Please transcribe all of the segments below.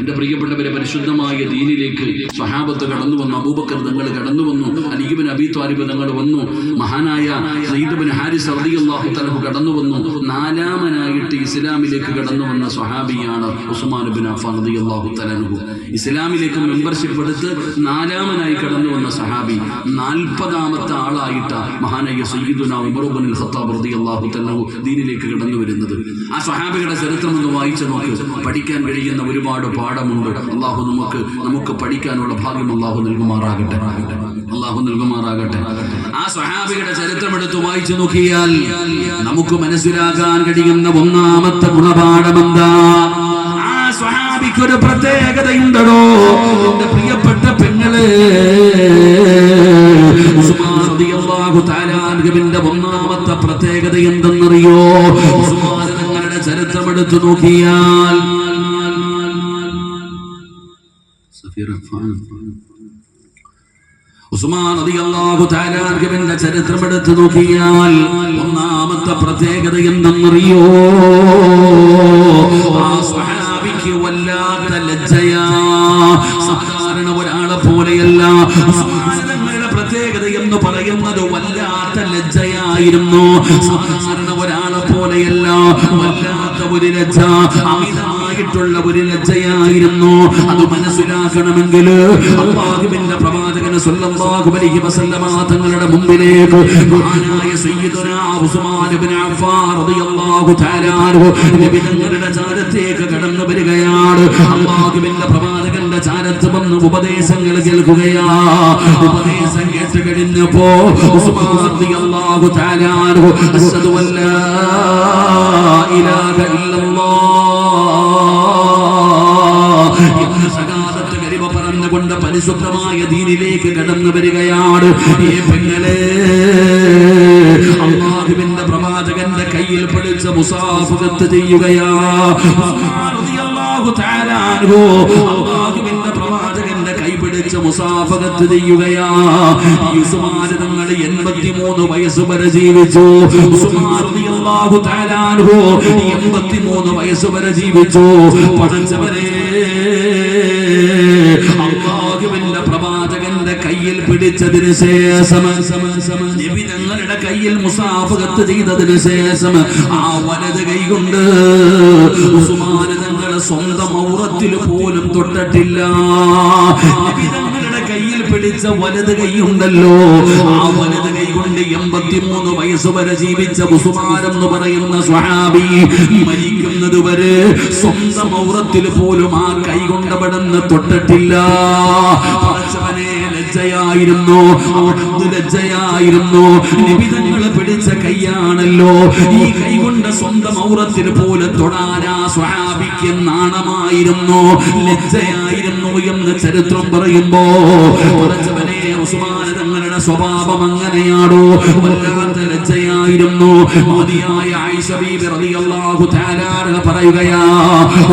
എന്റെ പ്രിയപ്പെട്ടവരെ പരിശുദ്ധമായ ദീനിലേക്ക് സ്വഹാബത്ത് കടന്നു വന്നു അബൂബക്കർ തങ്ങൾ കടന്നു വന്നു അലീബിൻ അബി ത്വാലിബ് തങ്ങൾ വന്നു മഹാനായ സയ്യിദ്ബിൻ ഹാരിസ് അള്ളാഹു തലഹു കടന്നു വന്നു നാലാമനായിട്ട് ഇസ്ലാമിലേക്ക് കടന്നു വന്ന സ്വഹാബിയാണ് ഉസ്മാൻ ബിൻ അഫാൻ അലി അള്ളാഹു തലഹു ഇസ്ലാമിലേക്ക് മെമ്പർഷിപ്പ് എടുത്ത് നാലാമനായി കടന്നു വന്ന സഹാബി നാൽപ്പതാമത്തെ ആളായിട്ട മഹാനായ സയ്യിദുന ഉമറുബിൻ ഖത്താബ് റതി അള്ളാഹു തലഹു ദീനിലേക്ക് കടന്നു വരുന്നത്. ആ സ്വഹാബികളുടെ ചരിത്രം ഒന്ന് വായിച്ചു നോക്കി. പഠിക്കാൻ കഴിയുന്ന ഒരുപാട് പാഠമുണ്ട്. അള്ളാഹു നമുക്ക് നമുക്ക് പഠിക്കാനുള്ള ഭാഗ്യം അള്ളാഹു നൽകുമാറാകട്ടെ. അള്ളാഹു നൽകുമാറാകട്ടെ. ആ സ്വഹാബിയുടെ ചരിത്രം എടുത്ത് വായിച്ചു നോക്കിയാൽ നമുക്ക് മനസ്സിലാക്കാൻ കഴിയുന്ന ഒന്നാമത്തെ ഗുണപാഠം എന്താ? ആ സ്വഹാബിക്ക് ഒരു പ്രത്യേകതയുണ്ടോ എന്റെ പ്രിയപ്പെട്ട പെങ്ങൾ ഒന്നാമത്തെ പ്രത്യേകത എന്തെന്നറിയോ? ഉസ്മാൻ തങ്ങളുടെ ചരിത്രം എടുത്തു നോക്കിയാൽ ഉസ്മാൻ ചരിത്രം എടുത്തു നോക്കിയാൽ ഒന്നാമത്തെ പ്രത്യേകത എന്തെന്നറിയോ? വല്ലാത്ത ലജ്ജയാ. സാധാരണ ഒരാളെ പോലെയല്ല. പ്രത്യേകത എന്ന് പറയുന്നത് വല്ലാത്ത ലജ്ജയായിരുന്നു. സാധാരണ ഒരാളെ പോലെയല്ല. വല്ലാത്ത ഒരു ലജ്ജ. അമിതമായിട്ടുള്ള ഒരു ലജ്ജയായിരുന്നു. അത് മനസ്സിലാക്കണമെങ്കിൽ അള്ളാഹുവിന്റെ പ്രവാചകന് സ്വല്ലല്ലാഹു അലൈഹി വസല്ലമ തങ്ങളുടെ മുമ്പിലേക്ക് മഹാനായ ഇബ്നു റളിയല്ലാഹു തആല നബി തങ്ങളുടെ കടന്നു വരികയാണ്. അള്ളാഹുവിന്റെ പ്രവാചകന്റെ ചാരത്ത് വന്ന് ഉപദേശങ്ങൾ കേൾക്കുകയാ. ഉപദേശം കേട്ട് കഴിഞ്ഞപ്പോ ഉസ്മാൻ തആല ഇലാഹ ഇല്ലല്ലാഹ് എന്ന് സകാലത്ത് കരിമ പറഞ്ഞുകൊണ്ട് പരിശുദ്ധമായ ദീനിലേക്ക് കടന്നു വരികയാണ്. ഈ പെങ്ങളെ അള്ളാഹുവിന്റെ പ്രവാചകന്റെ കയ്യിൽ പിടിച്ച മുസാഫകത്ത് ചെയ്യുകയാ. അള്ളാഹുവിന്റെ പ്രവാചകന്റെ കൈ പിടിച്ച് മുസാഫകത്ത് ചെയ്യുകയാ. ഈ ഉസ്മാൻ തങ്ങൾ 83 വയസ്സ് വരെ ജീവിച്ചു. റളിയല്ലാഹു തആല അൻഹു 83 വയസ്സ് വരെ ജീവിച്ചു. പടച്ചവരെ അള്ളാഹുവിന്റെ പ്രവാചകന്റെ കയ്യിൽ പിടിച്ചതിന് ശേഷം നബി തങ്ങളുടെ കയ്യിൽ മുസാഫകത്ത് ചെയ്തതിന് ശേഷം ആ വലത് കൈകൊണ്ട് ഉസ്മാൻ തങ്ങളുടെ സ്വന്തം ഔറത്തിൽ പോലും തൊട്ടിട്ടില്ല. നബി തങ്ങളുടെ കയ്യിൽ പിടിച്ച വലത് കൈയുണ്ടല്ലോ. ആ വലത് കൈ കൊണ്ട് എൺപത്തിമൂന്ന് വയസ്സ് വരെ ജീവിച്ച ഉസ്മാൻ എന്ന് പറയുന്ന സ്വഹാബി മരിക്കുന്നത് വരെ സ്വന്തം ഔറത്തിൽ പോലും ആ കൈ കൊണ്ടവിടുന്ന് തൊട്ടിട്ടില്ല. പടച്ചവനെ ലജ്ജയായിരുന്നു അവിടുന്ന് ലജ്ജയായിരുന്നു നിബിതങ്ങൾ പിടിച്ച കൈയാണല്ലോ. ഈ കൈ കൊണ്ട് സ്വന്തം ഔറത്തിന് പോലെ തൊടാനാ സ്വഹാബിക്ക് നാണമായിരുന്നു? ലജ്ജയായിരുന്നു എന്ന് ചരിത്രം പറയുമ്പോ പടച്ചവനെ ഉസ്മാൻ തങ്ങളുടെ സ്വഭാവം അങ്ങനെയാണോ? വല്ലാത്ത ലജ്ജയായിരുന്നു? പറയുകയാ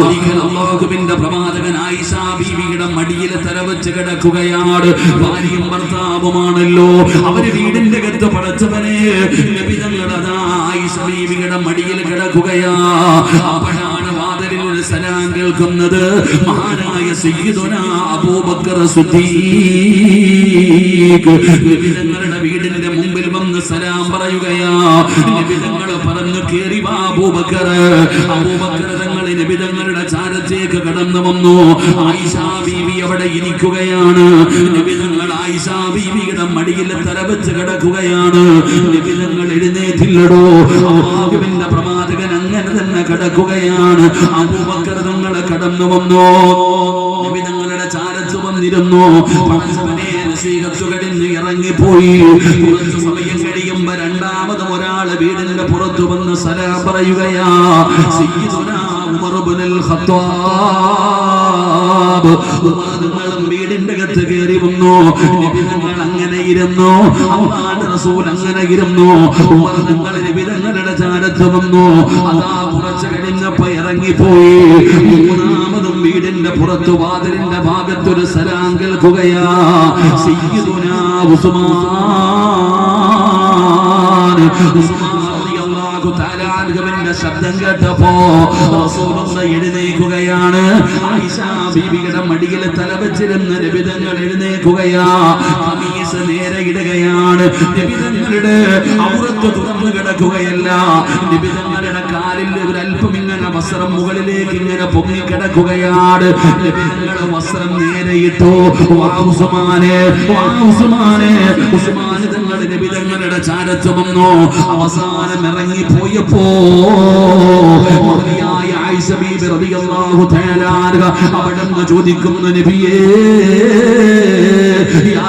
ഒരിക്കൽ അല്ലാഹുവിന്റെ പ്രവാചകൻ ആയിഷ ബീവിയുടെ മടിയിൽ തലവെച്ച് കിടക്കുകയാണ്. ഭാര്യയും ഭർത്താവുമാണല്ലോ. അവർ വീടിന്റെ അകത്ത് പടച്ചവനെ നബി തങ്ങളതാ ആയിഷ ബീവിയുടെ മടിയിൽ കിടക്കുകയാ. അപ്പോഴാണ് വാതിലിൽ ഒരു സലാം കേൾക്കുന്നത്. മഹാനായ സയ്യിദുനാ അബൂബക്കർ സിദ്ദീഖ് നബി തങ്ങളുടെ വീടിന്റെ മുമ്പിൽ വന്ന് സലാം പറയുകയാ. നബി തങ്ങൾ പറഞ്ഞു കേറി വാ അബൂബക്കർ. അബൂബക്കർ തങ്ങൾ നിബിതങ്ങളുടെ ചാരത്തേക്ക് കടന്നു വന്നു. ആയിഷ ബീവി അവിടെ ഇരിക്കുകയാണ്. നിബിതങ്ങൾ ആയിഷ ബീവിയുടെ മടിയിൽ തലവെച്ച് കിടക്കുകയാണ്. നിബിതങ്ങൾ എഴുന്നേറ്റില്ലടോ. അള്ളാഹുവിന്റെ പ്രവാചകൻ അങ്ങനെ തന്നെ കിടക്കുകയാണ്. അബൂബക്കർ തങ്ങൾ കടന്നു വന്നു. നിബിതങ്ങളുടെ ചാരത്ത് വന്നിരുന്നു. ഇറങ്ങിപ്പോയി. സമയം കഴിയുമ്പോ രണ്ടാമതും ഒരാൾ വീടിന്റെ പുറത്തു വന്ന് സലാ പറയുകയാ. ഉമർ ഇബ്നുൽ ഖത്താബ് ഉമർ നിങ്ങളും വീടിന്റെ അകത്ത് കയറി വന്നു. നബി തങ്ങൾ അങ്ങനെ ഇരുന്നു. അള്ളാഹുവിന്റെ റസൂൽ അങ്ങനെ ഇരുന്നു. ഉമർ നിങ്ങൾ നബി തങ്ങളുടെ ചാരത്ത് വന്നു. അതാ കുറച്ച് കഴിഞ്ഞപ്പോ ഇറങ്ങിപ്പോയി. മൂന്നാമതും വീടിന്റെ പുറത്തു വാതിലിന്റെ ഭാഗത്തൊരു സലാം കേൾക്കുകയാ. സയ്യിദുനാ ഉസ്മാൻ. ഉസ്മാൻ തആല അൻഹുവിന്റെ ശബ്ദം കേട്ടപ്പോ റസൂലുള്ള എഴുന്നേൽക്കുകയാണ്. ആയിഷ ബീബിയുടെ മടിയിൽ തല വെച്ചിരുന്ന നബിതങ്ങൾ എഴുന്നേൽക്കുകയാ. ഖമീസ് നേരെ ഇടുകയാണ്. നബിതങ്ങളുടെ ഔറത്ത് തുറന്നു കിടക്കുകയല്ല. നബിതങ്ങളുടെ വസ്ത്രം മുകളിലേക്ക് ഇങ്ങനെ പൊങ്ങി കിടക്കുകയാണ്. നബിതങ്ങളുടെ വസ്ത്രം നേരെ ഇട്ടു. ഉസ്മാനെ ഉസ്മാൻ തങ്ങളുടെ അവസാനം ഇറങ്ങി പോയപ്പോ ചോദിക്കുന്നു നബിയേ യാ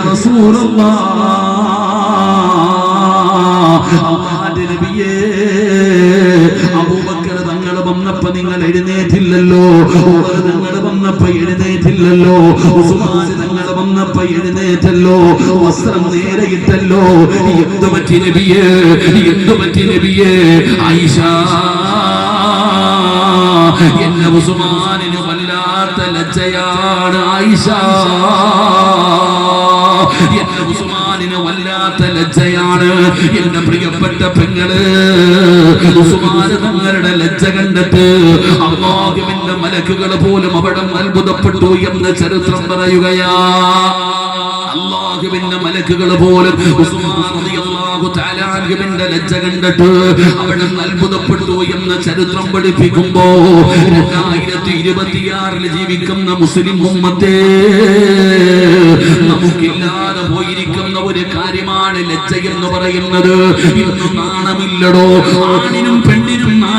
നബിയേ വന്നപ്പോ നിങ്ങൾ എഴുന്നേറ്റില്ലല്ലോ. ഉമർ തങ്ങൾ വന്നപ്പോ എഴുന്നേറ്റില്ലല്ലോ. ഉസ്മാൻ തങ്ങൾ വന്നപ്പോ എഴുന്നേറ്റല്ലോ. വസ്ത്രം നേരെ ഇട്ടല്ലോ. എന്ത് പറ്റി നബിയേ? എന്തു പറ്റി നബിയേ? ആയിഷ. എന്നെ ഉസ്മാനിന് വല്ലാത്ത ലജ്ജയാണ് ആയിഷ. എന്റെ ഉസ്മാനിന് വല്ലാത്ത ലജ്ജയാണ്. എന്റെ പ്രിയപ്പെട്ട പെങ്ങൾ. കണ്ടിട്ട് അള്ളാഹുവിന്റെ മലക്കുകൾ പോലും അവിടെ അത്ഭുതപ്പെട്ടു എന്ന് ചരിത്രം പറയുകയാ. അള്ളാഹുവിന്റെ മലക്കുകൾ പോലും അൻഹുവിന്റെ ലജ്ജ കണ്ടിട്ട് അവിടെ അത്ഭുതപ്പെട്ടു എന്ന് ചരിത്രം പഠിപ്പിക്കുമ്പോ രണ്ടായിരത്തി ഇരുപത്തിയാറിൽ ജീവിക്കുന്ന മുസ്ലിം ഉമ്മത്തെ നമുക്കില്ലാതെ പോയിരിക്കുന്ന ഒരു കാര്യമാണ് ലജ്ജ എന്ന് പറയുന്നത്. ഇന്ന് നാണമില്ലടോ ആണിനും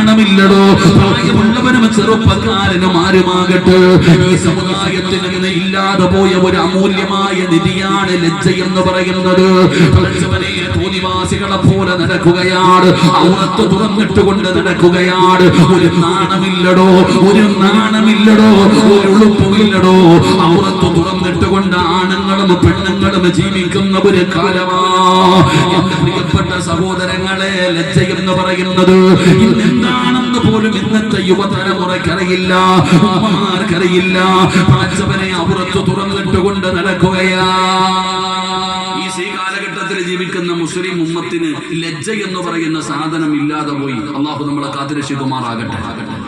പെണ്ണിനും നാണമില്ലടോ പ്രായമുള്ളവനും ചെറുപ്പക്കാരനും ആരുമാകട്ടെ. ഈ സമുദായത്തിൽ നിന്ന് ഇല്ലാതെ പോയ ഒരു അമൂല്യമായ നിധിയാണ് ലജ്ജ എന്ന് പറയുന്നത്. തോന്നിവാസികളെ പോലെ നടക്കുകയാണ്. ഔറത്ത് തുറന്നിട്ട് കൊണ്ട് നടക്കുകയാണ്. ഒരു നാണമില്ലടോ ഒരു നാണമില്ലടോ ഒരു ഉളുപ്പുമില്ലടോ. ഔറത്ത് തുറന്നിട്ട് കൊണ്ട് ആണുങ്ങളും പെണ്ണുങ്ങളും ജീവിക്കുന്ന ഒരു കാലമാ. പ്രിയപ്പെട്ട സഹോദരങ്ങളെ ലജ്ജ എന്ന് പറയുന്നത് ഇന്നെന്താണെന്ന് പോലും ഇന്നത്തെ യുവതലമുറക്കറിയില്ല ഉമ്മമാർക്കറിയില്ല. പഠിച്ചവനെ അപുറത്ത് തുറന്നിട്ട് കൊണ്ട് നടക്കുകയാ. ഈ സീ കാലഘട്ടത്തിൽ ജീവിക്കുന്ന മുസ്ലിം ഉമ്മത്തിന് ലജ്ജ എന്ന് പറയുന്ന സാധനം ഇല്ലാതെ പോയി. അള്ളാഹു നമ്മളെ കാത്തിരക്ഷിക്കുമാറാകട്ടെ.